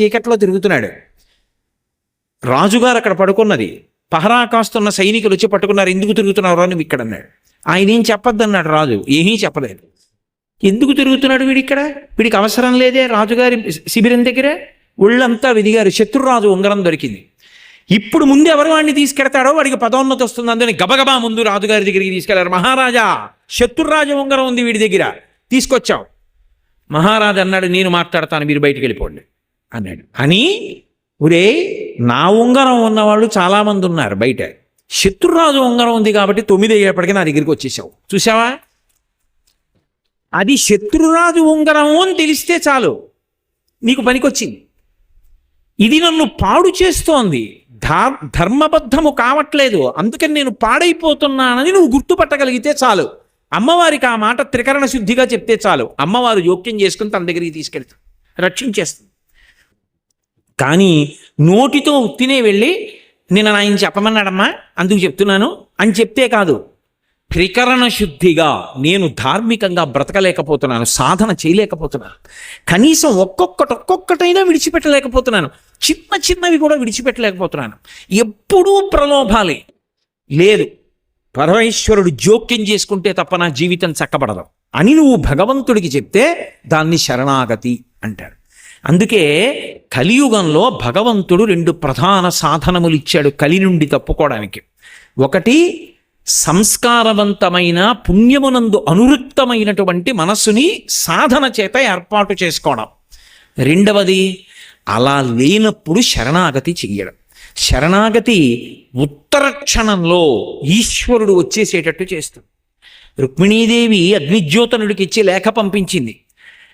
చీకట్లో తిరుగుతున్నాడు. రాజుగారు అక్కడ పడుకున్నది. పహరా కాస్తున్న సైనికులు వచ్చి పట్టుకున్నారు ఎందుకు తిరుగుతున్నారు అని ఇక్కడ? అన్నాడు. ఆయన ఏం చెప్పొద్దన్నాడు రాజు. ఏమీ చెప్పలేదు. ఎందుకు తిరుగుతున్నాడు వీడిక్కడ వీడికి అవసరం లేదే రాజుగారి శిబిరం దగ్గర? ఒళ్ళంతా విదిగారు శత్రురాజు ఉంగరం దొరికింది. ఇప్పుడు ముందు ఎవరు వాడిని తీసుకెడతాడో వాడికి పదోన్నతి వస్తుంది. అందుకని గబగబా ముందు రాజుగారి దగ్గరికి తీసుకెళ్ళారు. మహారాజా శత్రురాజు ఉంగరం ఉంది వీడి దగ్గర. తీసుకొచ్చావు. మహారాజు అన్నాడు. నేను మాట్లాడతాను. మీరు బయటికి వెళ్ళిపోండి. అన్నాడు. అని ఒరే నా ఉంగరం ఉన్నవాళ్ళు చాలామంది ఉన్నారు బయట. శత్రురాజు ఉంగరం ఉంది కాబట్టి తొమ్మిది అయ్యేప్పటికీ నా దగ్గరికి వచ్చేసావు. చూసావా అది శత్రురాజు ఉంగరం అని తెలిస్తే చాలు. నీకు పనికొచ్చింది. ఇది నన్ను పాడు చేస్తోంది. ధా- ధర్మబద్ధము కావట్లేదు. అందుకని నేను పాడైపోతున్నానని నువ్వు గుర్తుపట్టగలిగితే చాలు. అమ్మవారికి ఆ మాట త్రికరణ శుద్ధిగా చెప్తే చాలు. అమ్మవారు జోక్యం చేసుకుని తన దగ్గరికి తీసుకెళ్తాం రక్షించేస్తుంది. కానీ నోటితో ఉత్తినే వెళ్ళి నేను ఆయన చెప్పమన్నాడమ్మా అందుకు చెప్తున్నాను. అని చెప్తే కాదు త్రికరణ శుద్ధిగా నేను ధార్మికంగా బ్రతకలేకపోతున్నాను సాధన చేయలేకపోతున్నాను. కనీసం ఒక్కొక్కటి ఒక్కొక్కటైనా విడిచిపెట్టలేకపోతున్నాను చిన్న చిన్నవి కూడా విడిచిపెట్టలేకపోతున్నాను. ఎప్పుడూ ప్రలోభాలే. లేదు పరమేశ్వరుడు జోక్యం చేసుకుంటే తప్ప నా జీవితం చక్కబడదు. అని నువ్వు భగవంతుడికి చెప్తే దాన్ని శరణాగతి అంటాడు. అందుకే కలియుగంలో భగవంతుడు రెండు ప్రధాన సాధనములు ఇచ్చాడు కలి నుండి తప్పుకోవడానికి. ఒకటి సంస్కారవంతమైన పుణ్యమునందు అనురుక్తమైనటువంటి మనస్సుని సాధన చేత ఏర్పాటు చేసుకోవడం. రెండవది అలా లేనప్పుడు శరణాగతి చెయ్యడం. శరణాగతి ఉత్తర క్షణంలో ఈశ్వరుడు వచ్చేసేటట్టు చేస్తుంది రుక్మిణీదేవి అగ్నిజ్యోతనుడికి ఇచ్చి లేఖ పంపించింది.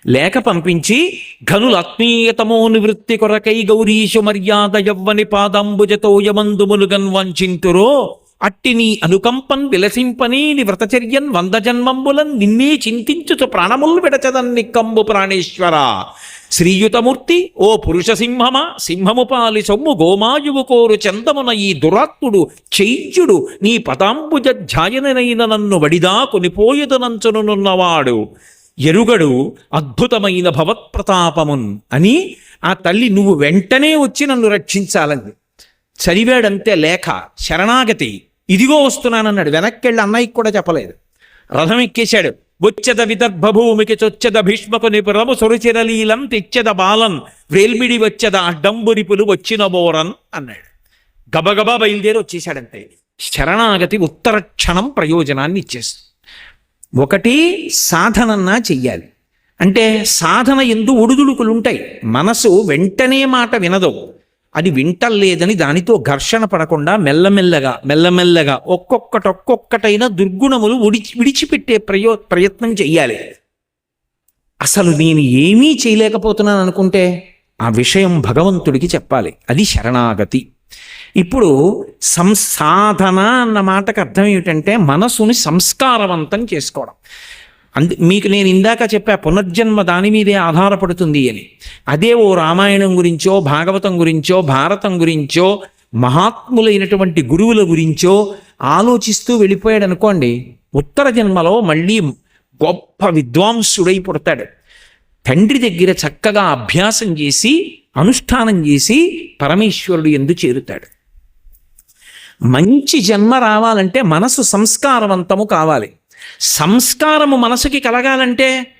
లేఖ పంపించి ఘనుల ఆత్మీయతమో నివృత్తి కొరకై గౌరీషు మర్యాద యవ్వని పాదంబుజతో యమందుములుగన్ వంచింతురో అట్టిని అనుకంపన్ విలసింపని ని వ్రతచర్యన్ వంద జన్మంబులన్ నిన్నే చింతించుచు ప్రాణముల్ విడచదన్ నిక్కంబు ప్రాణేశ్వర. శ్రీయుతమూర్తి ఓ పురుష సింహమా సింహము పాలి సొమ్ము గోమాయువు కోరు చందమున ఈ దురాత్ముడు చైత్యుడు నీ పదాంబుజ ధ్యాయననైన నన్ను వడిదా కొనిపోయేదనంచునున్నవాడు. ఎరుగడు అద్భుతమైన భవత్ప్రతాపమున్ అని ఆ తల్లి నువ్వు వెంటనే వచ్చి నన్ను రక్షించాలంది. చదివాడంతే లేఖ శరణాగతి ఇదిగో వస్తున్నానన్నాడు. వెనక్కెళ్ళి అన్నయ్యకి కూడా చెప్పలేదు. రథం ఎక్కేశాడు. వచ్చెద విదర్భ భూమికి చొచ్చెద భీష్మకు నిపురము సొరుచిరలీలం తెచ్చెద బాలన్ వేల్మిడి వచ్చెద అడ్డంబురిపులు వచ్చిన బోరన్ అన్నాడు. గబగబా బయలుదేరి వచ్చేశాడంతే. శరణాగతి ఉత్తర క్షణం ప్రయోజనాన్ని ఇచ్చేస్తుంది ఒకటి సాధనన్నా చెయ్యాలి. అంటే సాధన ఎందు ఒడుదుడుకులు ఉంటాయి మనసు వెంటనే మాట వినదు. అది వింటలేదని దానితో ఘర్షణ పడకుండా మెల్లమెల్లగా మెల్లమెల్లగా ఒక్కొక్కటి ఒక్కొక్కటైనా దుర్గుణములు విడిచి విడిచిపెట్టే ప్రయో ప్రయత్నం చెయ్యాలి. అసలు నేను ఏమీ చేయలేకపోతున్నాను అనుకుంటే ఆ విషయం భగవంతుడికి చెప్పాలి. అది శరణాగతి. ఇప్పుడు సంసాధన అన్న మాటకు అర్థం ఏమిటంటే మనసుని సంస్కారవంతం చేసుకోవడం. అందు మీకు నేను ఇందాక చెప్పా పునర్జన్మ దాని మీదే ఆధారపడుతుంది అని. అదే ఓ రామాయణం గురించో భాగవతం గురించో భారతం గురించో మహాత్ములైనటువంటి గురువుల గురించో ఆలోచిస్తూ వెళ్ళిపోయాడు అనుకోండి ఉత్తర జన్మలో మళ్ళీ గొప్ప విద్వాంసుడై పుడతాడు. తండ్రి దగ్గర చక్కగా అభ్యాసం చేసి అనుష్ఠానం చేసి పరమేశ్వరుడు ఎందు చేరుతాడు. మంచి జన్మ రావాలంటే మనసు సంస్కారవంతము కావాలి. సంస్కారము మనసుకి కలగాలంటే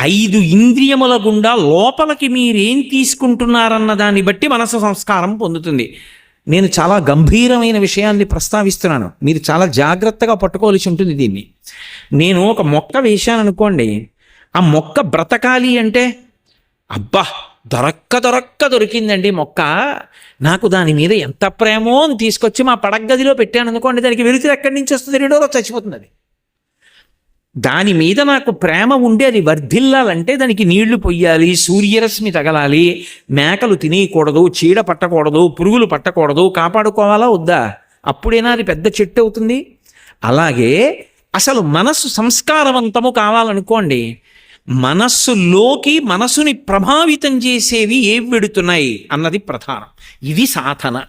ఐదు ఇంద్రియముల గుండా లోపలికి మీరేం తీసుకుంటున్నారన్న దాన్ని బట్టి మనసు సంస్కారం పొందుతుంది. నేను చాలా గంభీరమైన విషయాన్ని ప్రస్తావిస్తున్నాను. మీరు చాలా జాగ్రత్తగా పట్టుకోవాల్సి ఉంటుంది దీన్ని. నేను ఒక మొక్క వేశాను అనుకోండి ఆ మొక్క బ్రతకాలి అంటే అబ్బా దొరక్క దొరక్క దొరికిందండి మొక్క. నాకు దాని మీద ఎంత ప్రేమో అని తీసుకొచ్చి మా పడగదిలో పెట్టాను అనుకోండి దానికి వెలుతురు ఎక్కడి నుంచి వస్తుంది రెండో రోజు చచ్చిపోతుంది అది. దాని మీద నాకు ప్రేమ ఉండి అది వర్ధిల్లాలంటే దానికి నీళ్ళు పొయ్యాలి సూర్యరశ్మి తగలాలి మేకలు తినేయకూడదు చీడ పట్టకూడదు పురుగులు పట్టకూడదు కాపాడుకోవాలా వద్దా? అప్పుడైనా అది పెద్ద చెట్టు అవుతుంది? అలాగే అసలు మనస్సు సంస్కారవంతము కావాలనుకోండి మనస్సులోకి మనసుని ప్రభావితం చేసేవి ఏం పెడుతున్నాయి అన్నది ప్రధానం. ఇది సాధన.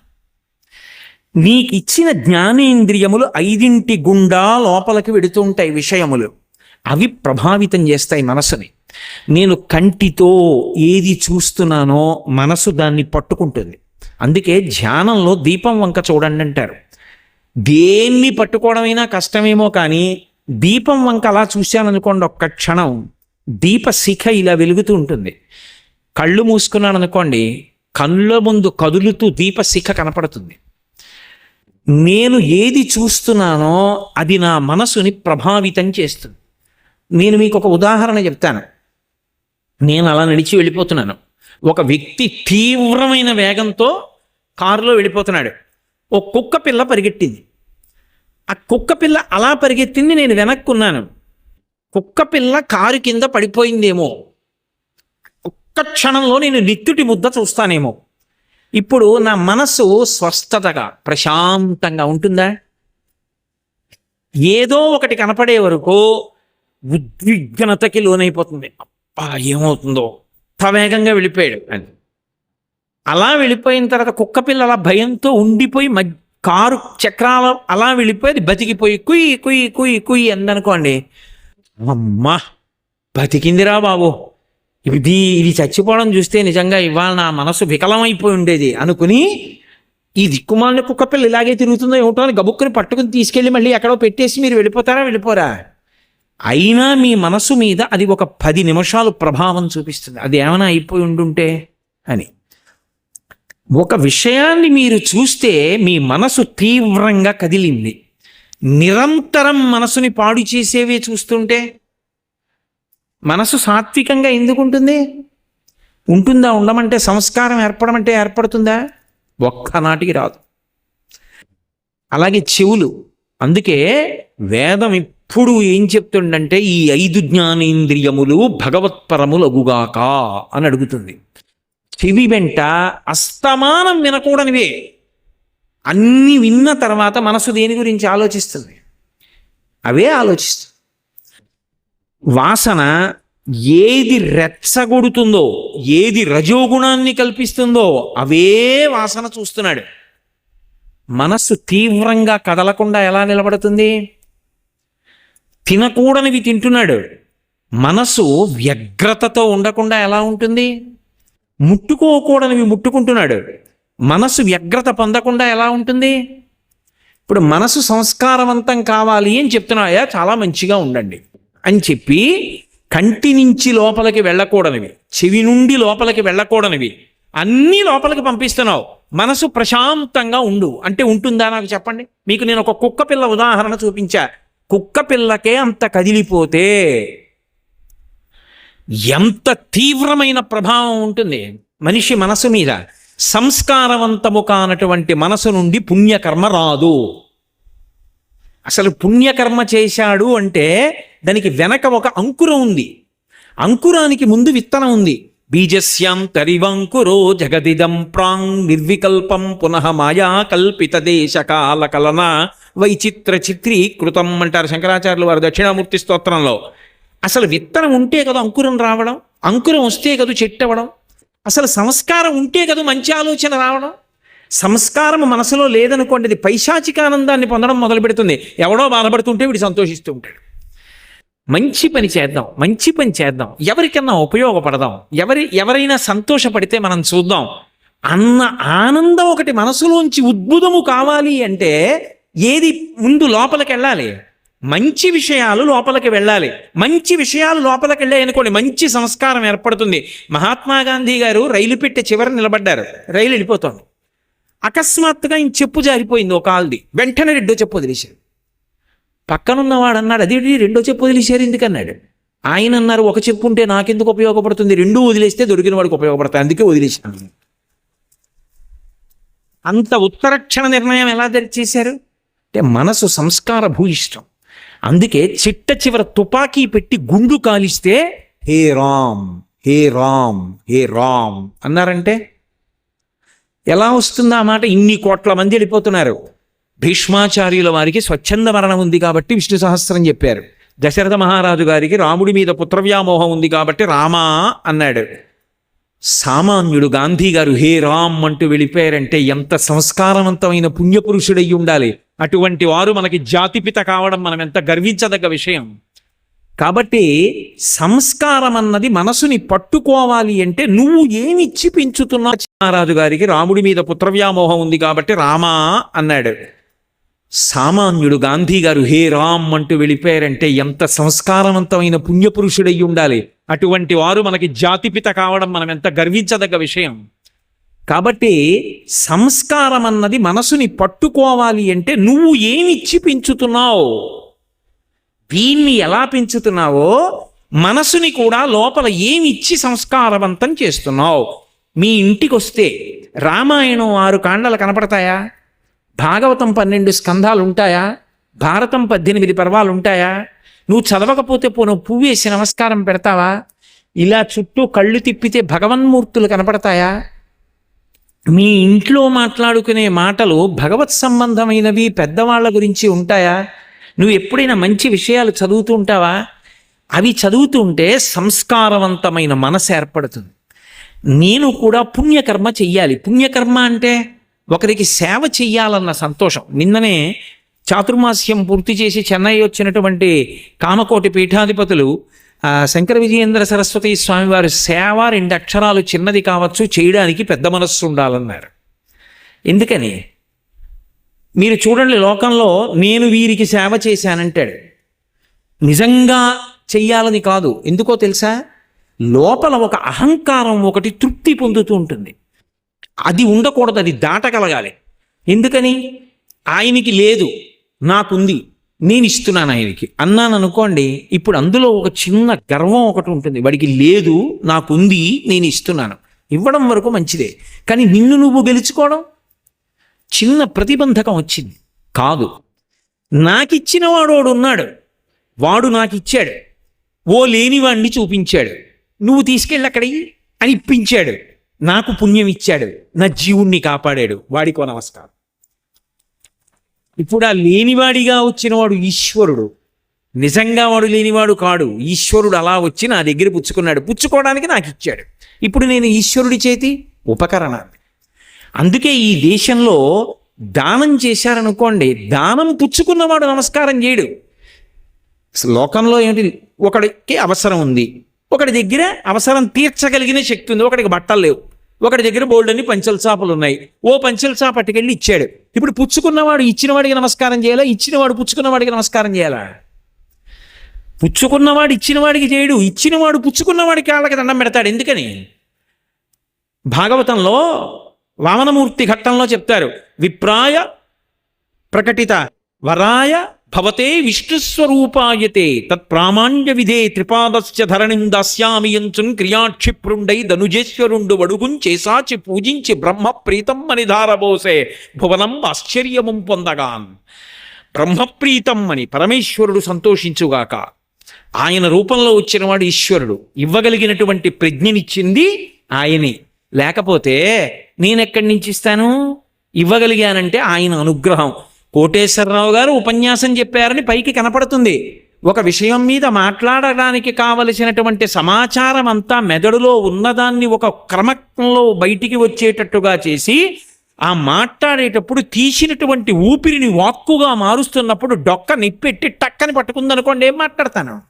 నీకు ఇచ్చిన జ్ఞానేంద్రియములు ఐదింటి గుండా లోపలికి వెడుతుంటాయి విషయములు. అవి ప్రభావితం చేస్తాయి మనసుని. నేను కంటితో ఏది చూస్తున్నానో మనసు దాన్ని పట్టుకుంటుంది. అందుకే ధ్యానంలో దీపం వంక చూడండి అంటారు. దేన్ని పట్టుకోవడమైనా కష్టమేమో కానీ దీపం వంక అలా చూశాననుకోండి ఒక్క క్షణం. దీపశిఖ ఇలా వెలుగుతూ ఉంటుంది. కళ్ళు మూసుకున్నాను అనుకోండి కళ్ళ ముందు కదులుతూ దీపశిఖ కనపడుతుంది. నేను ఏది చూస్తున్నానో అది నా మనసుని ప్రభావితం చేస్తుంది. నేను మీకు ఒక ఉదాహరణ చెప్తాను. నేను అలా నడిచి వెళ్ళిపోతున్నాను. ఒక వ్యక్తి తీవ్రమైన వేగంతో కారులో వెళ్ళిపోతున్నాడు. ఓ కుక్క పిల్ల పరిగెట్టింది. ఆ కుక్క పిల్ల అలా పరిగెత్తింది నేను వెనక్కున్నాను. కుక్క పిల్ల కారు కింద పడిపోయిందేమో. ఒక్క క్షణంలో నేను నిత్తుటి ముద్ద చూస్తానేమో. ఇప్పుడు నా మనసు స్వస్థతగా ప్రశాంతంగా ఉంటుందా? ఏదో ఒకటి కనపడే వరకు ఉద్విగ్నతకి లోనైపోతుంది. అబ్బా ఏమవుతుందో. అంత వేగంగా వెళ్ళిపోయాడు. అని అలా వెళ్ళిపోయిన తర్వాత కుక్క పిల్ల అలా భయంతో ఉండిపోయి మధ్య కారు చక్రాలు అలా వెళ్ళిపోయి అది బతికిపోయి కుయ్యి కుయ్యి కుయ్యి కుయ్యి అందనుకోండి అమ్మా బతికిందిరా బాబు. ఇది ఇది చచ్చిపోవడం చూస్తే నిజంగా ఇవాళ నా మనసు వికలమైపోయి ఉండేది. అనుకుని ఈ దిక్కుమాలిన కుక్క పిల్ల ఇలాగే తిరుగుతుందో ఏమిటో అని గబుక్కుని పట్టుకుని తీసుకెళ్ళి మళ్ళీ ఎక్కడో పెట్టేసి మీరు వెళ్ళిపోతారా వెళ్ళిపోరా? అయినా మీ మనసు మీద అది ఒక పది నిమిషాలు ప్రభావం చూపిస్తుంది. అది ఏమైనా అయిపోయి ఉండుంటే అని. ఒక విషయాన్ని మీరు చూస్తే మీ మనసు తీవ్రంగా కదిలింది. నిరంతరం మనసుని పాడు చేసేవి చూస్తుంటే మనసు సాత్వికంగా ఎందుకు ఉంటుంది? ఉంటుందా? ఉండమంటే సంస్కారం ఏర్పడమంటే ఏర్పడుతుందా? ఒక్కనాటికి రాదు. అలాగే చెవులు. అందుకే వేదం ఇప్పుడు ఏం చెప్తుండంటే ఈ ఐదు జ్ఞానేంద్రియములు భగవత్పరములగుగాక అని అడుగుతుంది. చెవి వెంట అస్తమానం వినకూడనివే. అన్ని విన్న తర్వాత మనసు దేని గురించి ఆలోచిస్తుంది? అవే ఆలోచిస్తుంది. వాసన ఏది రెచ్చగొడుతుందో ఏది రజోగుణాన్ని కల్పిస్తుందో అవే వాసన చూస్తున్నాడు. మనస్సు తీవ్రంగా కదలకుండా ఎలా నిలబడుతుంది? తినకూడనివి తింటున్నాడు. మనసు వ్యగ్రతతో ఉండకుండా ఎలా ఉంటుంది? ముట్టుకోకూడనివి ముట్టుకుంటున్నాడు. మనసు వ్యగ్రత పొందకుండా ఎలా ఉంటుంది? ఇప్పుడు మనసు సంస్కారవంతం కావాలి అని చెప్తున్నాయా చాలా మంచిగా ఉండండి. అని చెప్పి కంటి నుంచి లోపలికి వెళ్ళకూడనివి చెవి నుండి లోపలికి వెళ్ళకూడనివి అన్నీ లోపలికి పంపిస్తున్నావు. మనసు ప్రశాంతంగా ఉండు. అంటే ఉంటుందా నాకు చెప్పండి? మీకు నేను ఒక కుక్క పిల్ల ఉదాహరణ చూపించా. కుక్క పిల్లకే అంత కదిలిపోతే ఎంత తీవ్రమైన ప్రభావం ఉంటుంది? మనిషి మనసు మీద సంస్కారవంతము కానటువంటి మనసు నుండి పుణ్యకర్మ రాదు. అసలు పుణ్యకర్మ చేశాడు అంటే దానికి వెనక ఒక అంకురం ఉంది. అంకురానికి ముందు విత్తనం ఉంది. బీజస్యాం తరివంకురో జగదిదం ప్రాంగ్ నిర్వికల్పం పునః మాయా కల్పిత దేశ కాల కలన వైచిత్ర చిత్రీకృతం అంటారు శంకరాచార్యులు వారు దక్షిణామూర్తి స్తోత్రంలో. అసలు విత్తనం ఉంటే కదా అంకురం రావడం అంకురం వస్తే కదా చెట్టు అవ్వడం. అసలు సంస్కారం ఉంటే కదా మంచి ఆలోచన రావడం. సంస్కారం మనసులో లేదనుకోండి అది పైశాచిక ఆనందాన్ని పొందడం మొదలు పెడుతుంది. ఎవడో బాధపడుతుంటే వీడు సంతోషిస్తూ ఉంటాడు. మంచి పని చేద్దాం మంచి పని చేద్దాం. ఎవరికన్నా ఉపయోగపడదాం. ఎవరి ఎవరైనా సంతోషపడితే మనం చూద్దాం. అన్న ఆనందం ఒకటి మనసులోంచి ఉద్భుతము కావాలి అంటే ఏది ముందు లోపలికి వెళ్ళాలి మంచి విషయాలు లోపలికి వెళ్ళాలి. మంచి విషయాలు లోపలికి వెళ్ళాయి అనుకోండి మంచి సంస్కారం ఏర్పడుతుంది. మహాత్మా గాంధీ గారు రైలు పెట్టే చివర నిలబడ్డారు. రైలు వెళ్ళిపోతుంది. అకస్మాత్తుగా ఆయన చెప్పు జారిపోయింది ఒక ఆల్ది వెంటనే రెండో చెప్పు వదిలేశారు. పక్కనున్నవాడు అన్నాడు అది రెండో చెప్పు వదిలేశారు ఎందుకన్నాడు? ఆయన అన్నారు ఒక చెప్పు ఉంటే నాకెందుకు ఉపయోగపడుతుంది? రెండూ వదిలేస్తే దొరికిన వాడికి ఉపయోగపడతాయి. అందుకే వదిలేశాను. అంత ఉత్తరక్షణ నిర్ణయం ఎలా చేశారు అంటే మనసు సంస్కార భూయిష్టం. అందుకే చిట్ట చివర తుపాకీ పెట్టి గుండు కాలిస్తే హే రామ్ హే రామ్ హే రామ్ అన్నారంటే ఎలా వస్తుంది ఆ మాట? ఇన్ని కోట్ల మంది వెళ్ళిపోతున్నారు. భీష్మాచార్యుల వారికి స్వచ్ఛంద మరణం ఉంది కాబట్టి విష్ణు సహస్రం చెప్పారు. దశరథ మహారాజు గారికి రాముడి మీద పుత్రవ్యామోహం ఉంది కాబట్టి రామా అన్నాడు. సామాన్యుడు గాంధీ గారు హే రామ్ అంటూ వెళ్ళిపోయారంటే ఎంత సంస్కారవంతమైన పుణ్యపురుషుడై ఉండాలి. అటువంటి వారు మనకి జాతిపిత కావడం మనం ఎంత గర్వించదగ్గ విషయం. కాబట్టి సంస్కారం అన్నది మనసుని పట్టుకోవాలి అంటే నువ్వు ఏమిచ్చి పెంచుతున్నావు? చిన్నారాజు గారికి రాముడి మీద పుత్రవ్యామోహం ఉంది కాబట్టి రామా అన్నాడు. సామాన్యుడు గాంధీ గారు హే రామ్ అంటూ వెళ్ళిపోయారంటే ఎంత సంస్కారవంతమైన పుణ్యపురుషుడై ఉండాలి. అటువంటి వారు మనకి జాతిపిత కావడం మనం ఎంత గర్వించదగ్గ విషయం. కాబట్టి సంస్కారం అన్నది మనసుని పట్టుకోవాలి అంటే నువ్వు ఏమిచ్చి పెంచుతున్నావు? దీన్ని ఎలా పెంచుతున్నావో మనసుని కూడా లోపల ఏమిచ్చి సంస్కారవంతం చేస్తున్నావు? మీ ఇంటికి వస్తే రామాయణం ఆరు కాండలు కనపడతాయా? భాగవతం పన్నెండు స్కంధాలు ఉంటాయా? భారతం పద్దెనిమిది పర్వాలు ఉంటాయా? నువ్వు చదవకపోతే పోను పువ్వు వేసి నమస్కారం పెడతావా? ఇలా చుట్టూ కళ్ళు తిప్పితే భగవన్మూర్తులు కనపడతాయా? మీ ఇంట్లో మాట్లాడుకునే మాటలు భగవత్ సంబంధమైనవి పెద్దవాళ్ళ గురించి ఉంటాయా? నువ్వు ఎప్పుడైనా మంచి విషయాలు చదువుతూ ఉంటావా? అవి చదువుతుంటే సంస్కారవంతమైన మనసు ఏర్పడుతుంది. నేను కూడా పుణ్యకర్మ చెయ్యాలి. పుణ్యకర్మ అంటే ఒకరికి సేవ చెయ్యాలన్న సంతోషం. నిన్ననే చాతుర్మాస్యం పూర్తి చేసి చెన్నై వచ్చినటువంటి కామకోటి పీఠాధిపతులు శంకర విజయేంద్ర సరస్వతి స్వామివారి సేవ రెండు అక్షరాలు చిన్నది కావచ్చు చేయడానికి పెద్ద మనస్సు ఉండాలన్నారు. ఎందుకని? మీరు చూడండి లోకంలో నేను వీరికి సేవ చేశానంటాడు. నిజంగా చెయ్యాలని కాదు. ఎందుకో తెలుసా? లోపల ఒక అహంకారం ఒకటి తృప్తి పొందుతూ ఉంటుంది. అది ఉండకూడదు అది దాటగలగాలి. ఎందుకని? ఆయనకి లేదు. నాకుంది నేను ఇస్తున్నాను ఆయనకి. అన్నాను అనుకోండి ఇప్పుడు అందులో ఒక చిన్న గర్వం ఒకటి ఉంటుంది. వాడికి లేదు నాకుంది నేను ఇస్తున్నాను ఇవ్వడం వరకు మంచిదే. కానీ నిన్ను నువ్వు గెలుచుకోవడం చిన్న ప్రతిబంధకం వచ్చింది. కాదు. నాకిచ్చిన వాడోడు ఉన్నాడు. వాడు నాకు ఇచ్చాడు ఓ లేనివాణ్ణి చూపించాడు. నువ్వు తీసుకెళ్ళి అక్కడికి అని ఇప్పించాడు. నాకు పుణ్యం ఇచ్చాడు. నా జీవుణ్ణి కాపాడాడు. వాడికో నమస్కారం. ఇప్పుడు ఆ లేనివాడిగా వచ్చినవాడు ఈశ్వరుడు. నిజంగా వాడు లేనివాడు కాడు. ఈశ్వరుడు అలా వచ్చి నా దగ్గర పుచ్చుకున్నాడు. పుచ్చుకోవడానికి నాకు ఇచ్చాడు. ఇప్పుడు నేను ఈశ్వరుడి చేతి ఉపకరణాన్ని. అందుకే ఈ దేశంలో దానం చేశారనుకోండి దానం పుచ్చుకున్నవాడు నమస్కారం చేయడు. లోకంలో ఏమిటి? ఒకడికి అవసరం ఉంది. ఒకడి దగ్గర అవసరం తీర్చగలిగిన శక్తి ఉంది. ఒకడికి బట్టలు లేవు. ఒకడి దగ్గర బోల్డన్ని పంచల చాపలు ఉన్నాయి. ఓ పంచల చాప పట్టుకెళ్ళి ఇచ్చాడు. ఇప్పుడు పుచ్చుకున్నవాడు ఇచ్చినవాడికి నమస్కారం చేయాలా? ఇచ్చినవాడు పుచ్చుకున్నవాడికి నమస్కారం చేయాలా? పుచ్చుకున్నవాడు ఇచ్చినవాడికి చేయడు. ఇచ్చినవాడు పుచ్చుకున్నవాడికి వాళ్ళకి దండం పెడతాడు. ఎందుకని? భాగవతంలో వామనమూర్తి ఘట్టంలో చెప్తారు. విప్రాయ ప్రకటిత వరాయ భవతే విష్ణుస్వరూపాయతే తత్ప్రామాణ్య విధే త్రిపాదస్య ధరణిం దాస్యామియంచున్ క్రియాక్షిప్రుండై ధనుజేశ్వరుండు వడుగుం చేసాచి పూజించి బ్రహ్మ ప్రీతం అని ధారబోసే. భువనం ఆశ్చర్యముం పొందగాన్. బ్రహ్మప్రీతం అని పరమేశ్వరుడు సంతోషించుగాక. ఆయన రూపంలో వచ్చినవాడు ఈశ్వరుడు. ఇవ్వగలిగినటువంటి ప్రజ్ఞనిచ్చింది ఆయనే. లేకపోతే నేనెక్కడి నుంచి ఇస్తాను? ఇవ్వగలిగానంటే ఆయన అనుగ్రహం. కోటేశ్వరరావు గారు ఉపన్యాసం చెప్పారని పైకి కనపడుతుంది. ఒక విషయం మీద మాట్లాడడానికి కావలసినటువంటి సమాచారం అంతా మెదడులో ఉన్నదాన్ని ఒక క్రమంలో బయటికి వచ్చేటట్టుగా చేసి ఆ మాట్లాడేటప్పుడు తీసినటువంటి ఊపిరిని వాక్కుగా మారుస్తున్నప్పుడు డొక్క నిప్పెట్టి టక్కని పట్టుకుందనుకోండి ఏం మాట్లాడతాను?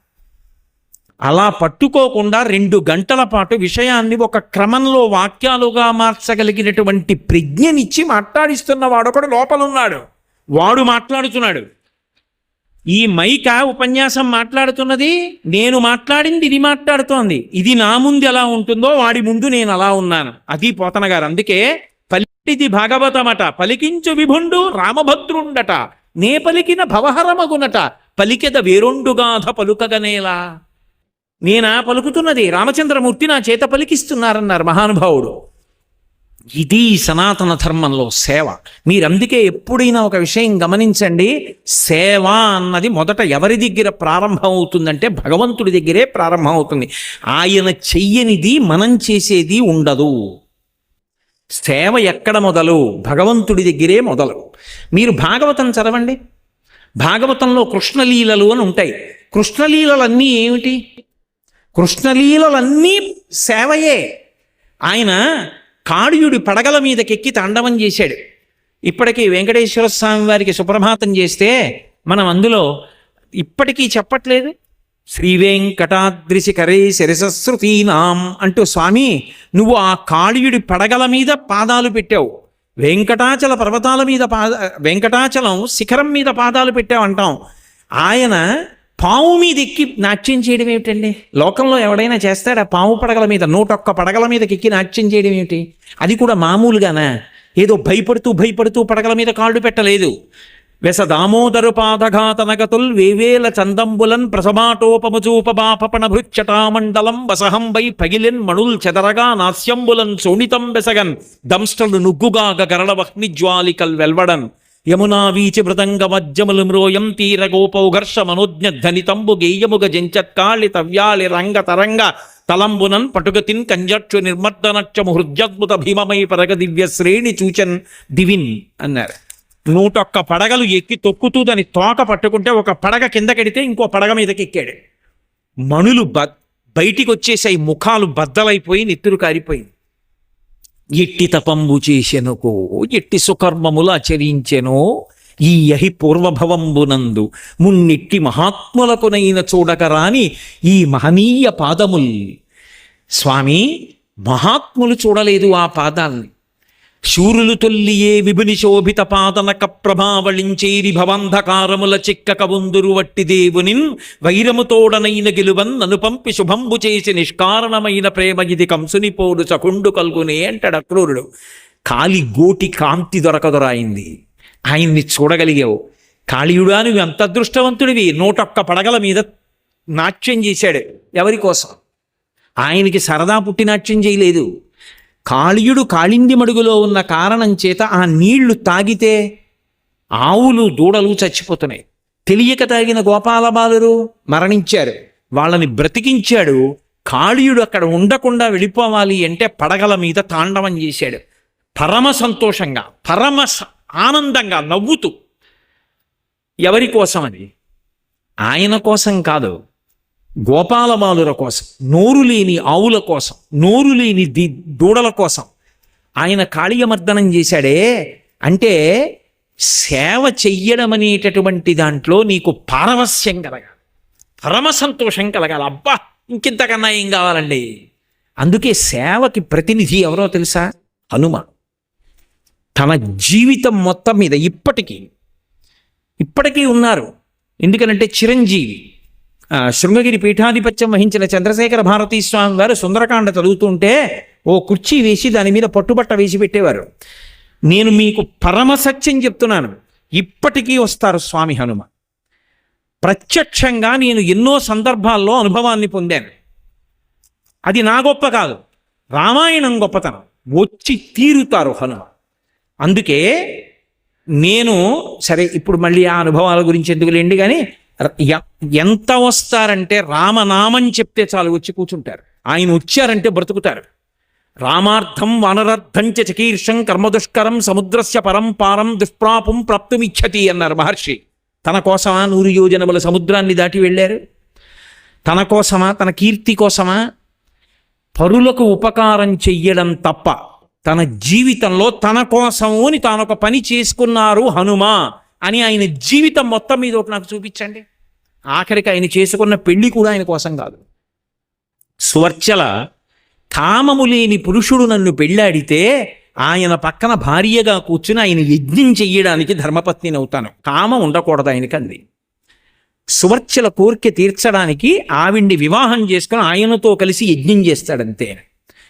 అలా పట్టుకోకుండా రెండు గంటల పాటు విషయాన్ని ఒక క్రమంలో వాక్యాలుగా మార్చగలిగినటువంటి ప్రజ్ఞనిచ్చి మాట్లాడిస్తున్న వాడొకడు లోపల ఉన్నాడు వాడు మాట్లాడుతున్నాడు. ఈ మైక ఉపన్యాసం మాట్లాడుతున్నది నేను మాట్లాడింది ఇది మాట్లాడుతోంది. ఇది నా ముందు ఎలా ఉంటుందో వాడి ముందు నేను అలా ఉన్నాను. అది పోతన గారు. అందుకే పలికిది భాగవతమట పలికించు విభుండు రామభద్రుండట నే పలికిన భవహరమగునట పలికెద వేరొండుగాథ పలుకగనేలా. నేనా పలుకుతున్నది రామచంద్రమూర్తి నా చేత పలికిస్తున్నారన్నారు మహానుభావుడు. ఇది సనాతన ధర్మంలో సేవ. మీరందుకే ఎప్పుడైనా ఒక విషయం గమనించండి సేవ అన్నది మొదట ఎవరి దగ్గర ప్రారంభం అవుతుందంటే భగవంతుడి దగ్గరే ప్రారంభం అవుతుంది ఆయన చెయ్యనిది మనం చేసేది ఉండదు. సేవ ఎక్కడ మొదలు? భగవంతుడి దగ్గరే మొదలు. మీరు భాగవతం చదవండి. భాగవతంలో కృష్ణలీలలు అని ఉంటాయి. కృష్ణలీలలన్నీ ఏమిటి? కృష్ణలీలలన్నీ సేవయే. ఆయన కాళీయుడి పడగల మీదకెక్కి తాండవం చేశాడు. ఇప్పటికీ వెంకటేశ్వర స్వామి వారికి సుప్రభాతం చేస్తే మనం అందులో ఇప్పటికీ చెప్పట్లేదు. శ్రీవేంకటాద్రిశిఖరే శిరసశ్రుతీనాం అంటూ స్వామి నువ్వు ఆ కాళీయుడి పడగల మీద పాదాలు పెట్టావు. వెంకటాచల పర్వతాల మీద పాద వెంకటాచలం శిఖరం మీద పాదాలు పెట్టావు అంటాం. ఆయన పాము మీద ఎక్కి నాట్యం చేయడం ఏమిటండి? లోకంలో ఎవడైనా చేస్తాడా? పాము పడగల మీద నూటొక్క పడగల మీదకి ఎక్కి నాట్యం చేయడం ఏమిటి? అది కూడా మామూలుగానా? ఏదో భయపడుతూ భయపడుతూ పడగల మీద కాళ్ళు పెట్టలేదు. వెస దామోదరు పాదఘాతనగతుల్ వేవేల చందంబులన్ ప్రసమాటోపమచూపబాపణ భృచ్చటామండలం వసహంబై పగిలిన్ మణుల్ చెదరగా నాస్యంబులన్ సోణితం బెసగన్ దంష్టలు నుగ్గుగాగ గరళ వహ్నిజ్వాలికల్ వెల్వడన్. యమునా వీచి మృదంగ మజ్జములు మ్రోయం తీర గోపౌఘర్ష మనోజ్ఞ ధనితంబు గేయముగ జంచత్కాళి తవ్యాళి రంగ తరంగ తలంబునన్ పటుగతిన్ కంజక్షు నిర్మర్దనక్షము హృద్యద్భుత భీమమై పరగ దివ్య శ్రేణి చూచన్ దివిన్ అన్నారు. నూటొక్క పడగలు ఎక్కి తొక్కుతూ దాని తోక పట్టుకుంటే ఒక పడగ కిందకెడితే ఇంకో పడగ మీదకి ఎక్కాడు మణులు బ బయటికి వచ్చేసాయి ముఖాలు బద్దలైపోయి నెత్తురు కారిపోయింది. ఎట్టి తపంబు చేసెనుకో ఎట్టి సుకర్మములు ఆచరించెనో ఈ యహి పూర్వభవంబునందు మున్నిట్టి మహాత్ములకునైన చూడకరాని ఈ మహనీయ పాదముల్. స్వామి మహాత్ములు చూడలేదు ఆ పాదాల్ని. శూరులు తొల్లియే విభుని శోభిత పాదనక ప్రభావళించేరి భవంధకారముల చిక్కక ఉందురు వట్టి దేవునిన్ వైరముతోడనైన గెలువన్ నను పంపి శుభంబు చేసి నిష్కారణమైన ప్రేమ ఇది కంసుని పోడు చకుండు కల్గునే అంటాడు అక్రూరుడు. కాలి గోటి కాంతి దొరకదొరాయింది. ఆయన్ని చూడగలిగావు. కాళీయుడా నువ్వు ఎంత అదృష్టవంతుడివి? నూటొక్క పడగల మీద నాట్యం చేశాడు. ఎవరి కోసం? ఆయనకి సరదా పుట్టి నాట్యం చేయలేదు. కాళీయుడు కాళింది మడుగులో ఉన్న కారణం చేత ఆ నీళ్ళు తాగితే ఆవులు దూడలు చచ్చిపోతున్నాయి. తెలియక తాగిన గోపాలబాలురు మరణించారు. వాళ్ళని బ్రతికించాడు. కాళీయుడు అక్కడ ఉండకుండా వెళ్ళిపోవాలి అంటే పడగల మీద తాండవం చేశాడు. పరమ సంతోషంగా పరమ స- ఆనందంగా నవ్వుతూ ఎవరి కోసం అది ఆయన కోసం కాదు. గోపాలమాలుల కోసం నోరు లేని ఆవుల కోసం నోరు లేని ది దూడల కోసం ఆయన కాళీయమర్దనం చేశాడే అంటే సేవ చెయ్యడం అనేటటువంటి దాంట్లో నీకు పారవస్యం కలగాలి. పరమ సంతోషం కలగాలి. అబ్బా ఇంకింతకన్నా ఏం కావాలండి? అందుకే సేవకి ప్రతినిధి ఎవరో తెలుసా? హనుమ. తన జీవితం మొత్తం మీద ఇప్పటికీ ఇప్పటికీ ఉన్నారు. ఎందుకనంటే చిరంజీవి. శృంగగిరి పీఠాధిపత్యం వహించిన చంద్రశేఖర భారతీ స్వామి వారు సుందరకాండ చదువుతుంటే ఓ కుర్చీ వేసి దాని మీద పట్టుబట్ట వేసి పెట్టేవారు. నేను మీకు పరమ సత్యం చెప్తున్నాను. ఇప్పటికీ వస్తారు స్వామి హనుమ. ప్రత్యక్షంగా నేను ఎన్నో సందర్భాల్లో అనుభవాన్ని పొందాను. అది నా గొప్ప కాదు. రామాయణం గొప్పతనం. వచ్చి తీరుతారు హనుమ. అందుకే నేను సరే ఇప్పుడు మళ్ళీ ఆ అనుభవాల గురించి ఎందుకు లేండి కానీ ఎంత వస్తారంటే రామనామం చెప్తే చాలు వచ్చి కూర్చుంటారు. ఆయన వచ్చారంటే బ్రతుకుతారు. రామార్థం వనరర్థం చ చకీర్షం కర్మదుష్కరం సముద్రస్య పరంపారం దుష్ప్రాపం ప్రాప్తుమిచ్చతి అన్నారు మహర్షి. తన కోసమా నూరు యోజనముల సముద్రాన్ని దాటి వెళ్ళారు? తన కోసమా తన కీర్తి కోసమా? పరులకు ఉపకారం చెయ్యడం తప్ప తన జీవితంలో తన కోసము అని తాను ఒక పని చేసుకున్నారు హనుమ. అని ఆయన జీవితం మొత్తం మీద ఒకటి నాకు చూపించండి. ఆఖరికి ఆయన చేసుకున్న పెళ్ళి కూడా ఆయన కోసం కాదు. స్వర్చల కామము లేని పురుషుడు నన్ను పెళ్ళాడితే ఆయన పక్కన భార్యగా కూర్చుని ఆయన యజ్ఞం చెయ్యడానికి ధర్మపత్నిని అవుతాను. కామం ఉండకూడదు ఆయనకి అంది. సువర్చల కోరిక తీర్చడానికి ఆవిడ్ని వివాహం చేసుకుని ఆయనతో కలిసి యజ్ఞం చేస్తాడంతే.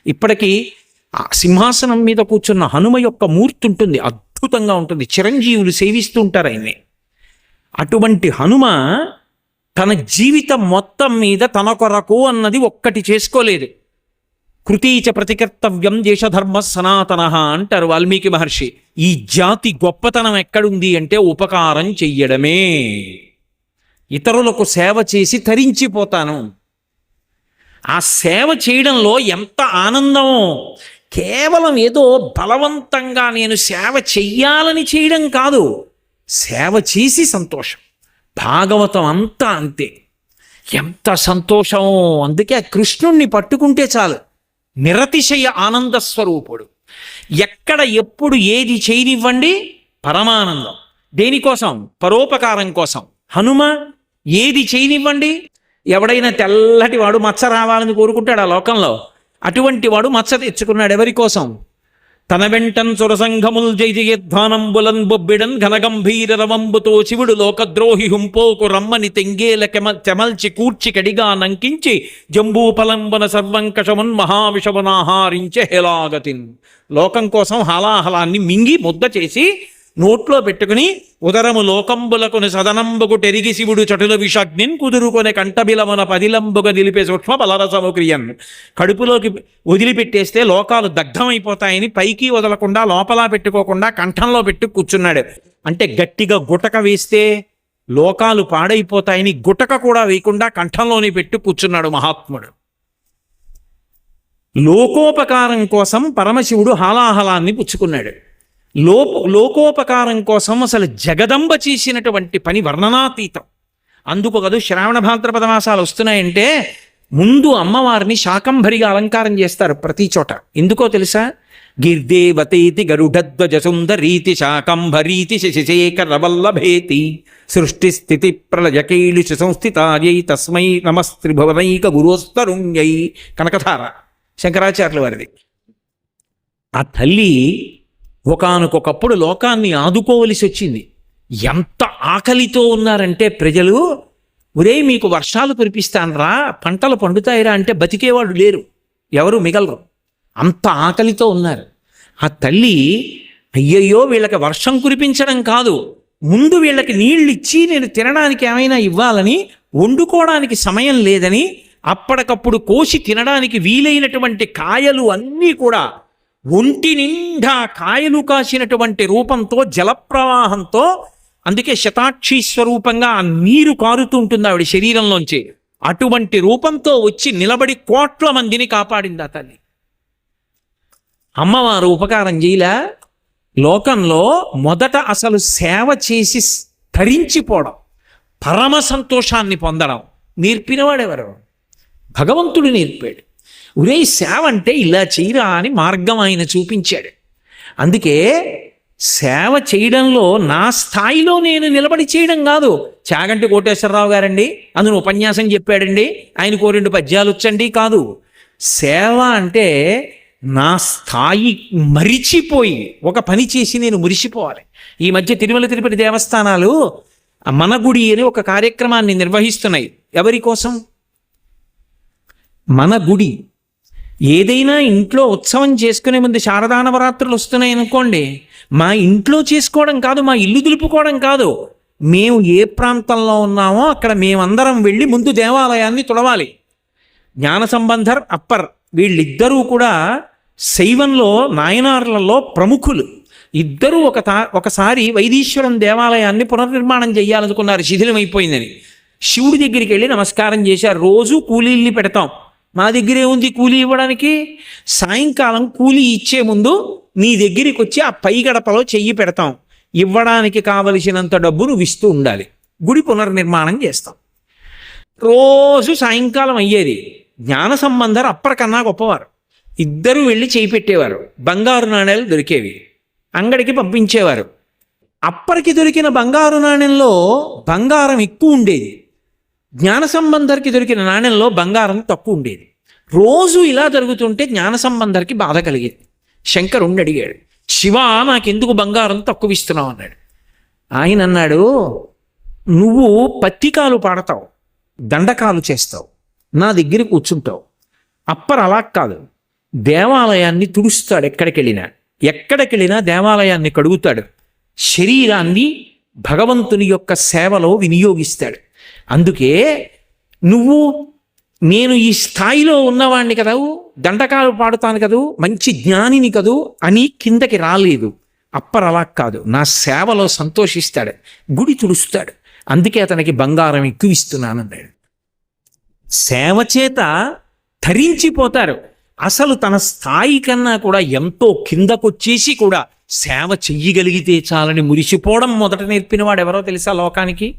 ఇప్పటికీ ఆ సింహాసనం మీద కూర్చున్న హనుమ యొక్క మూర్తి ఉంటుంది. అద్భుతంగా ఉంటుంది. చిరంజీవులు సేవిస్తూ ఉంటారు ఆయన్ని. అటువంటి హనుమ తన జీవితం మొత్తం మీద తన కొరకు అన్నది ఒక్కటి చేసుకోలేదు. కృతీచ ప్రతికర్తవ్యం దేశధర్మ సనాతన అంటారు వాల్మీకి మహర్షి. ఈ జాతి గొప్పతనం ఎక్కడుంది అంటే ఉపకారం చెయ్యడమే. ఇతరులకు సేవ చేసి తరించిపోతాను. ఆ సేవ చేయడంలో ఎంత ఆనందమో కేవలం ఏదో బలవంతంగా నేను సేవ చెయ్యాలని చేయడం కాదు. సేవ చేసి సంతోషం. భాగవతం అంతా అంతే. ఎంత సంతోషం! అందుకే ఆ కృష్ణుణ్ణి పట్టుకుంటే చాలు. నిరతిశయ ఆనంద స్వరూపుడు. ఎక్కడ ఎప్పుడు ఏది చేయనివ్వండి పరమానందం. దేనికోసం? పరోపకారం కోసం. హనుమ ఏది చేయనివ్వండి? ఎవడైనా తెల్లటి వాడు మచ్చ రావాలని కోరుకుంటాడు ఆ లోకంలో. అటువంటి వాడు మచ్చ తెచ్చుకున్నాడు ఎవరి కోసం? తన వెంటన్ సురసంఘముల్ జైజయధ్వానంబులన్ బొబ్బిడన్ ఘనగంభీర రవంబుతో శివుడు లోకద్రోహి హుంపోకు రమ్మని తెంగేల కెమ చెమల్చి కూర్చి కడిగా నంకించి జంబూపలంబన సర్వంకషమున్ మహావిషమునాహారించే హెలాగతిన్ లోకం కోసం హలాహలాన్ని మింగి ముద్ద చేసి నోట్లో పెట్టుకుని ఉదరము లోకంబులకుని సదనంబుకు టెరిగి శివుడు చటుల విషాగ్నిన్ కుదురుకొనే కంఠబిలమున పదిలంబుగా నిలిపే సూక్ష్మ బలరసము క్రియన్. కడుపులోకి వదిలిపెట్టేస్తే లోకాలు దగ్ధమైపోతాయని పైకి వదలకుండా లోపల పెట్టుకోకుండా కంఠంలో పెట్టి కూర్చున్నాడు. అంటే గట్టిగా గుటక వేస్తే లోకాలు పాడైపోతాయని గుటక కూడా వేయకుండా కంఠంలోని పెట్టి కూర్చున్నాడు మహాత్ముడు. లోకోపకారం కోసం పరమశివుడు హాలాహలాన్ని పుచ్చుకున్నాడు. లోప లోకోపకారం కోసం అసలు జగదంబ చేసినటువంటి పని వర్ణనాతీతం. అందుకు కదూ శ్రావణ భాద్రపద మాసాలు వస్తున్నాయంటే ముందు అమ్మవారిని శాకంభరిగా అలంకారం చేస్తారు ప్రతి చోట. ఎందుకో తెలుసా? గిర్దేవతేతి గరుడధ్వజ సుందరీతి శాకంభరీతి శశిశేఖర వల్లభేతి సృష్టి స్థితి ప్రళయకైలుష సంస్థితాయై తస్మై నమస్త్రిభువనైక గురోస్తరుణ్యై. కనకధార శంకరాచార్యుల వారిది. ఆ తల్లి ఒకనకొకప్పుడు లోకాన్ని ఆదుకోవలసి వచ్చింది. ఎంత ఆకలితో ఉన్నారంటే ప్రజలు ఒరే మీకు వర్షాలు కురిపిస్తానరా పంటలు పండుతాయిరా అంటే బతికేవాడు లేరు. ఎవరు మిగలరు. అంత ఆకలితో ఉన్నారు. ఆ తల్లి అయ్యయ్యో వీళ్ళకి వర్షం కురిపించడం కాదు. ముందు వీళ్ళకి నీళ్ళు ఇచ్చి నేను తినడానికి ఏమైనా ఇవ్వాలని వండుకోవడానికి సమయం లేదని అప్పటికప్పుడు కోసి తినడానికి వీలైనటువంటి కాయలు అన్నీ కూడా ఒంటి నిండా కాయలు కాసినటువంటి రూపంతో జలప్రవాహంతో అందుకే శతాక్షి స్వరూపంగా ఆ నీరు కారుతూ ఉంటుంది ఆవిడ శరీరంలోంచి. అటువంటి రూపంతో వచ్చి నిలబడి కోట్ల మందిని కాపాడింది ఆ తల్లి. అమ్మవారు ఉపకారం చేయలే. లోకంలో మొదట అసలు సేవ చేసి తరించిపోవడం పరమ సంతోషాన్ని పొందడం నేర్పినవాడెవరు? భగవంతుడు నేర్పాడు. ఒరే సేవ అంటే ఇలా చేయరా అని మార్గం ఆయన చూపించాడు. అందుకే సేవ చేయడంలో నా స్థాయిలో నేను నిలబడి చేయడం కాదు. చాగంటి కోటేశ్వరరావు గారండి అందును ఉపన్యాసం చెప్పాడండి ఆయనకు రెండు పద్యాలు వచ్చండి కాదు. సేవ అంటే నా స్థాయి మరిచిపోయి ఒక పని చేసి నేను మురిసిపోవాలి. ఈ మధ్య తిరుమల తిరుపతి దేవస్థానాలు మన గుడి అని ఒక కార్యక్రమాన్ని నిర్వహిస్తున్నాయి. ఎవరి కోసం? మన గుడి. ఏదైనా ఇంట్లో ఉత్సవం చేసుకునే ముందు శారదా నవరాత్రులు వస్తున్నాయి అనుకోండి మా ఇంట్లో చేసుకోవడం కాదు మా ఇల్లు దులుపుకోవడం కాదు. మేము ఏ ప్రాంతంలో ఉన్నామో అక్కడ మేమందరం వెళ్ళి ముందు దేవాలయాన్ని తుడవాలి. జ్ఞాన సంబంధర్ అప్పర్ వీళ్ళిద్దరూ కూడా శైవంలో నాయనార్లలో ప్రముఖులు. ఇద్దరూ ఒక తా ఒకసారి వైదీశ్వరం దేవాలయాన్ని పునర్నిర్మాణం చేయాలనుకున్నారు. శిథిలమైపోయిందని. శివుడి దగ్గరికి వెళ్ళి నమస్కారం చేశారు. రోజు కూలీల్ని పెడతాం. మా దగ్గరే ఉంది కూలీ ఇవ్వడానికి? సాయంకాలం కూలీ ఇచ్చే ముందు నీ దగ్గరికి వచ్చి ఆ పై గడపలో చెయ్యి పెడతాం. ఇవ్వడానికి కావలసినంత డబ్బు నువ్వు ఇస్తూ ఉండాలి. గుడి పునర్నిర్మాణం చేస్తాం. రోజు సాయంకాలం అయ్యేది. జ్ఞాన సంబంధాలు అప్పటికన్నా గొప్పవారు. ఇద్దరు వెళ్ళి చేయి పెట్టేవారు. బంగారు నాణేలు దొరికేవి. అంగడికి పంపించేవారు. అప్పటికి దొరికిన బంగారు నాణ్యంలో బంగారం ఎక్కువ ఉండేది. జ్ఞాన సంబంధర్కి దొరికిన నాణ్యంలో బంగారం తక్కువ ఉండేది. రోజు ఇలా జరుగుతుంటే జ్ఞాన సంబంధర్కి బాధ కలిగేది. శంకరుణ్ణి అడిగాడు శివ నాకెందుకు బంగారం తక్కువ ఇస్తున్నావు? అన్నాడు. ఆయన అన్నాడు నువ్వు పత్తికాలు పాడతావు దండకాలు చేస్తావు నా దగ్గర కూర్చుంటావు. అప్పర్ అలా కాదు దేవాలయాన్ని తుడుస్తాడు ఎక్కడికెళ్ళినా. ఎక్కడికెళ్ళినా దేవాలయాన్ని కడుగుతాడు. శరీరాన్ని భగవంతుని యొక్క సేవలో వినియోగిస్తాడు. అందుకే నువ్వు నేను ఈ స్థాయిలో ఉన్నవాణ్ణి కదా దండకాలు పాడుతాను కదూ మంచి జ్ఞానిని కదూ అని కిందకి రాలేదు. అప్పర్ అలా కాదు. నా సేవలో సంతోషిస్తాడు. గుడి తుడుస్తాడు. అందుకే అతనికి బంగారం ఎక్కువ ఇస్తున్నానన్నాడు సేవ చేత ధరించిపోతారు. అసలు తన స్థాయి కన్నా కూడా ఎంతో కిందకొచ్చేసి కూడా సేవ చెయ్యగలిగితే చాలని మురిసిపోవడం మొదట నేర్పినవాడు ఎవరో తెలుసా లోకానికి?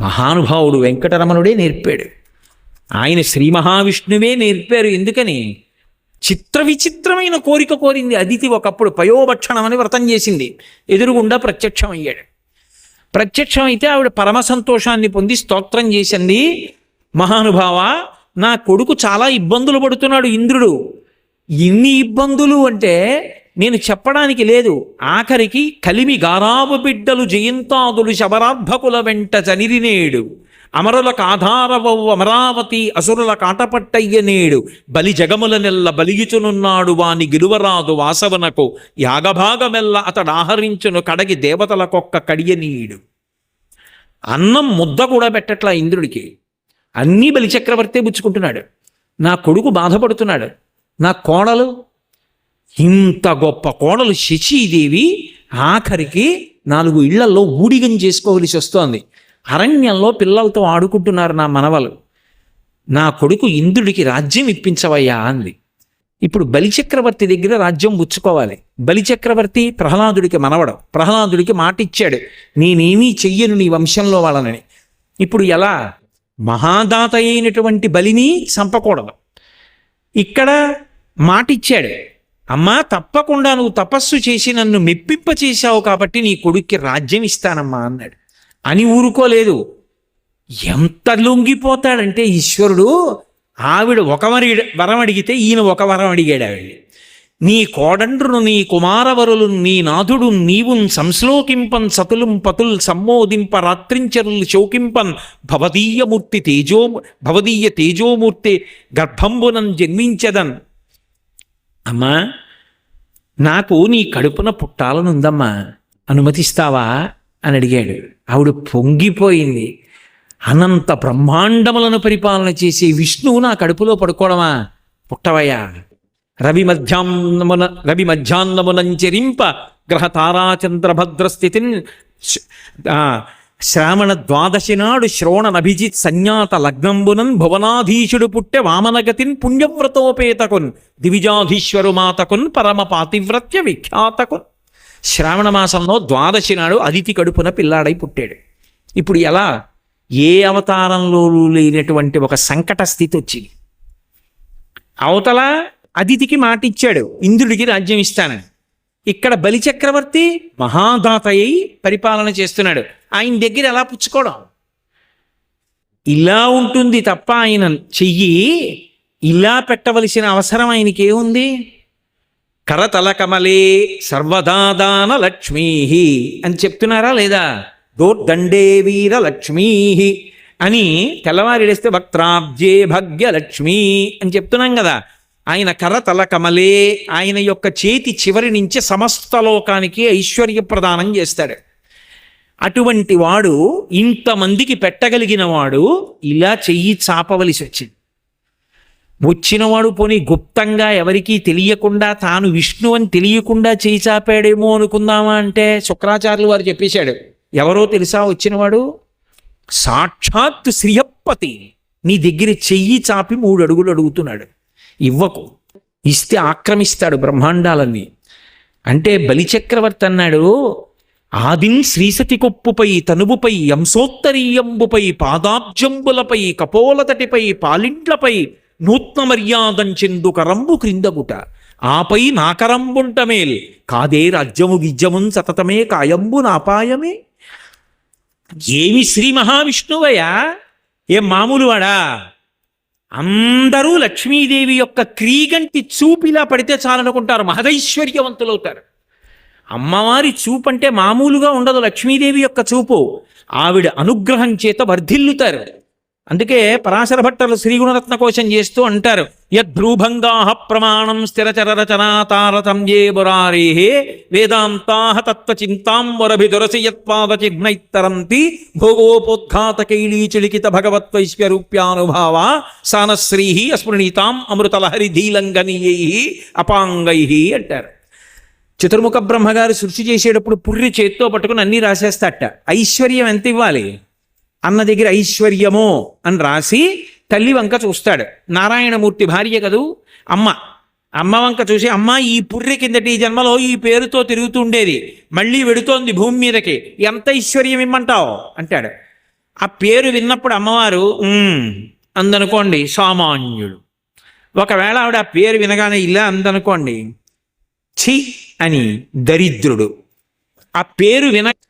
మహానుభావుడు వెంకటరమణుడే నేర్పాడు. ఆయన శ్రీ మహావిష్ణువే నేర్పారు. ఎందుకని? చిత్ర విచిత్రమైన కోరిక కోరింది. అదితి ఒకప్పుడు పయోభక్షణం అని వ్రతం చేసింది. ఎదురుగుండా ప్రత్యక్షం అయ్యాడు ప్రత్యక్షం అయితే ఆవిడ పరమ సంతోషాన్ని పొంది స్తోత్రం చేసింది. మహానుభావ నా కొడుకు చాలా ఇబ్బందులు పడుతున్నాడు ఇంద్రుడు. ఇన్ని ఇబ్బందులు అంటే నేను చెప్పడానికి లేదు. ఆఖరికి కలిమి గారాబు బిడ్డలు జయంతాదులు శబరార్భకుల వెంట చనిరినేడు అమరులకు ఆధారవవు అమరావతి అసురుల కాటపట్టయ్య నేడు. బలి జగముల నెల్ల బలిగిచునున్నాడు వాని గిలువరాదు వాసవనకు. యాగభాగమెల్ల అతడు ఆహరించును కడగి దేవతలకొక్క కడియనీయుడు అన్నం ముద్ద కూడా పెట్టట్లా ఇంద్రుడికి. అన్నీ బలిచక్రవర్తే పుచ్చుకుంటున్నాడు. నా కొడుకు బాధపడుతున్నాడు. నా కోడలు ఇంత గొప్ప కోడలు శచీదేవి ఆఖరికి నాలుగు ఇళ్ళలో ఊడిగం చేసుకోవలసి వస్తోంది. అరణ్యంలో పిల్లలతో ఆడుకుంటున్నారు నా మనవలు. నా కొడుకు ఇంద్రుడికి రాజ్యం ఇప్పించవయ్యా అంది. ఇప్పుడు బలిచక్రవర్తి దగ్గర రాజ్యం పుచ్చుకోవాలి బలిచక్రవర్తి ప్రహ్లాదుడికి మనవడం. ప్రహ్లాదుడికి మాట ఇచ్చాడు నేనేమీ చెయ్యను నీ వంశంలో వాళ్ళనని ఇప్పుడు ఎలా? మహాదాత అయినటువంటి బలిని చంపకూడదు. ఇక్కడ మాటిచ్చాడు. అమ్మా తప్పకుండా నువ్వు తపస్సు చేసి నన్ను మెప్పింపచేశావు కాబట్టి నీ కొడుక్కి రాజ్యం ఇస్తానమ్మా అన్నాడు. అని ఊరుకోలేదు. ఎంత లొంగిపోతాడంటే ఈశ్వరుడు ఆవిడ ఒక వరి వరం అడిగితే ఈయన ఒక వరం అడిగాడు ఆవిడ నీ కోడండ్రును నీ కుమారవరులు నీ నాథుడు నీవున్ సంశ్లోకింపన్ సతులుం పతుల్ సమ్మోదింప రాత్రించరులు శోకింపన్ భవదీయమూర్తి తేజో భవదీయ తేజోమూర్తి గర్భంబునం జన్మించదన్. అమ్మా నాకు నీ కడుపున పుట్టాలనుందమ్మా అనుమతిస్తావా? అని అడిగాడు. ఆవిడ పొంగిపోయింది. అనంత బ్రహ్మాండములను పరిపాలన చేసే విష్ణువు నా కడుపులో పడుకోవడమా పుట్టవయ్యా. రవి మధ్యాహ్నమున రవి మధ్యాహ్నమునంచరింప గ్రహ తారాచంద్రభద్రస్థితిని శ్రావణ ద్వాదశి నాడు శ్రోణనభిజిత్ సంజ్ఞాత లగ్నంబునన్ భువనాధీశుడు పుట్టె వామనగతిన్ పుణ్యవ్రతోపేతకున్ దివిజాధీశ్వరు మాతకున్ పరమ పాతివ్రత్య విఖ్యాతకున్. శ్రావణ మాసంలో ద్వాదశి నాడు అదితి కడుపున పిల్లాడై పుట్టాడు. ఇప్పుడు ఎలా? ఏ అవతారంలో లేనటువంటి ఒక సంకట స్థితి వచ్చింది అవతల అదితికి మాటిచ్చాడు ఇంద్రుడికి రాజ్యం ఇస్తానని. ఇక్కడ బలిచక్రవర్తి మహాదాత అయి పరిపాలన చేస్తున్నాడు. ఆయన దగ్గర ఎలా పుచ్చుకోవడం? ఇలా ఉంటుంది తప్ప ఆయన చెయ్యి ఇలా పెట్టవలసిన అవసరం ఆయనకి ఏముంది కరతల కమలే సర్వదాదాన లక్ష్మీ అని చెప్తున్నారా లేదా? దోర్దండే వీర లక్ష్మీ అని తెల్లవారిడేస్తే వక్త్రాబ్జే భగ్య లక్ష్మీ అని చెప్తున్నాం కదా. ఆయన కరతల కమలే ఆయన యొక్క చేతి చివరి నుంచి సమస్త లోకానికి ఐశ్వర్య ప్రదానం చేస్తాడు. అటువంటి వాడు ఇంతమందికి పెట్టగలిగిన వాడు ఇలా చెయ్యి చాపవలసి వచ్చింది. వచ్చినవాడు పోనీ గుప్తంగా ఎవరికీ తెలియకుండా తాను విష్ణు అని తెలియకుండా చేయి చాపాడేమో అనుకుందామా అంటే శుక్రాచార్యులు వారు చెప్పేశాడు. ఎవరో తెలుసా వచ్చినవాడు? సాక్షాత్ శ్రీయప్పతి. నీ దగ్గర చెయ్యి చాపి మూడు అడుగులు అడుగుతున్నాడు. ఇవ్వకు. ఇస్తే ఆక్రమిస్తాడు బ్రహ్మాండాలన్నీ. అంటే బలిచక్రవర్తి అన్నాడు ఆదిన్ శ్రీసతి కొప్పుపై తనువుపై యంసోత్తరీయంబుపై పాదాబ్జంబులపై కపోలతటిపై పాలింట్లపై నూత్న మర్యాదంచెందు కరంబు క్రిందగుట. ఆపై నాకరంబుంటమేల్ కాదే రాజ్యము గిజ్యమున్ సతతమే కాయంబు నాపాయమే. ఏమి శ్రీ మహావిష్ణువయ్యా? ఏ మామూలు వాడా అందరూ లక్ష్మీదేవి యొక్క క్రీగంటి చూపిలా పడితే చాలనుకుంటారు మహదైశ్వర్యవంతులవుతారు. అమ్మవారి చూపు అంటే మామూలుగా ఉండదు లక్ష్మీదేవి యొక్క చూపు. ఆవిడ అనుగ్రహం చేత వర్ధిల్లుతారు. అందుకే పరాశర భట్టలు శ్రీగుణరత్న కోశం చేస్తూ అంటారు. యద్భ్రూభంగా ప్రమాణం స్థిరచర రచనా తారతం ఏ బురారే వేదాంతా తత్వచింతాంబరభిదురసి యత్పాద చిహ్నైత్తరంతి భోగోపోద్ఘాతకైలీచులికిత భగవత్వైశ్వర్యూప్యానుభావ సానశ్రీహి అస్మృణీతాం అమృతలహరి ధీలంగనీయై అపాంగై అంటారు. చతుర్ముఖ బ్రహ్మగారు సృష్టి చేసేటప్పుడు పుర్రి చేత్తో పట్టుకుని అన్నీ రాసేస్తాట ఐశ్వర్యం ఎంత ఇవ్వాలి? అన్న దగ్గర ఐశ్వర్యమో అని రాసి తల్లి వంక చూస్తాడు. నారాయణమూర్తి భార్య కదూ? అమ్మ. అమ్మ వంక చూసి అమ్మ ఈ పుర్రి కిందటి ఈ జన్మలో ఈ పేరుతో తిరుగుతుండేది మళ్ళీ వెడుతోంది భూమి మీదకి. ఎంత ఐశ్వర్యం ఇమ్మంటావు? అంటాడు. ఆ పేరు విన్నప్పుడు అమ్మవారు అందనుకోండి సామాన్యుడు. ఒకవేళ ఆవిడ ఆ పేరు వినగానే ఇలా అందనుకోండి. ఛీ! అని దరిద్రుడు. ఆ పేరు విన